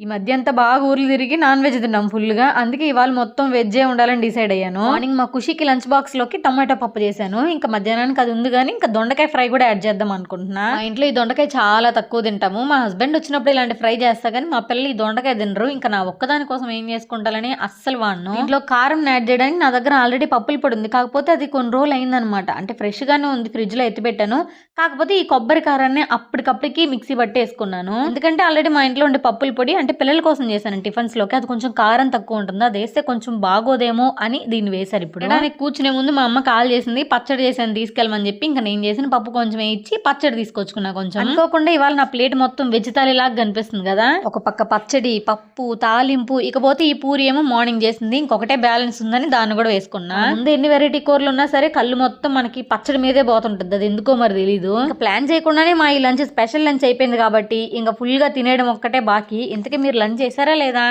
ఈ మధ్య అంతా బాగా ఊర్లు తిరిగి నాన్ వెజ్ తిన్నాం ఫుల్గా అందుకే ఇవాళ మొత్తం వెజ్జే ఉండాలని డిసైడ్ అయ్యాను. మార్నింగ్ మా ఖుషికి లంచ్ బాక్స్లోకి టమాటో పప్పు చేశాను. ఇంకా మధ్యాహ్నానికి అది ఉంది కానీ ఇంకా దొండకాయ ఫ్రై కూడా యాడ్ చేద్దాం అనుకుంటున్నా. మా ఇంట్లో ఈ దొండకాయ చాలా తక్కువ తింటాము. మా హస్బెండ్ వచ్చినప్పుడు ఇలాంటి ఫ్రై చేస్తా కానీ మా పిల్లలు ఈ దొండకాయ తినరు. ఇంకా నా ఒక్కదాని కోసం ఏం చేసుకుంటాలని అస్సలు వాడను. ఇంట్లో కారం యాడ్ చేయడానికి నా దగ్గర ఆల్రెడీ పప్పుల పొడి ఉంది. కాకపోతే అది కొన్ని రోజులు అయిందనమాట. అంటే ఫ్రెష్ గానే ఉంది. ఫ్రిడ్జ్లో ఎత్తి పెట్టాను. కాకపోతే ఈ కొబ్బరి కారాన్ని అప్పటికప్పటికి మిక్సీ పట్టి వేసుకున్నాను. ఎందుకంటే ఆల్రెడీ మా ఇంట్లో ఉండే పప్పుల పొడి అంటే పిల్లల కోసం చేశాను టిఫిన్స్లోకి అది కొంచెం కారం తక్కువ ఉంటుంది? అది వేస్తే కొంచెం బాగోదేమో అని దీన్ని వేశారు ఇప్పుడు. దానికి కూర్చునే ముందు మా అమ్మ కాల్ చేసింది పచ్చడి చేశాను తీసుకెళ్ళమని చెప్పి ఇంకా నేను చేసిన పప్పు కొంచెం ఇచ్చి పచ్చడి తీసుకొచ్చుకున్నా కొంచెం. అనుకోకుండా ఇవాళ నా ప్లేట్ మొత్తం వెజ్ తాలి లాగా కనిపిస్తుంది కదా? ఒక పక్క పచ్చడి పప్పు తాలింపు ఇకపోతే ఈ పూరి ఏమో మార్నింగ్ చేసింది ఇంకొకటే బ్యాలెన్స్ ఉందని దాన్ని కూడా వేసుకున్నా. ముందు ఎన్ని వెరైటీ కూరలు ఉన్నా సరే కళ్ళు మొత్తం మనకి పచ్చడి మీదే పోతుంటుంది అది ఎందుకో మరి తెలీదు. ఇంకా ప్లాన్ చేయకుండానే మా ఈ లంచ్ స్పెషల్ లంచ్ అయిపోయింది కాబట్టి ఇంకా ఫుల్గా తినేయడం ఒక్కటే బాకీ. ఇంతకీ మీరు లంచ్ చేశారా లేదా?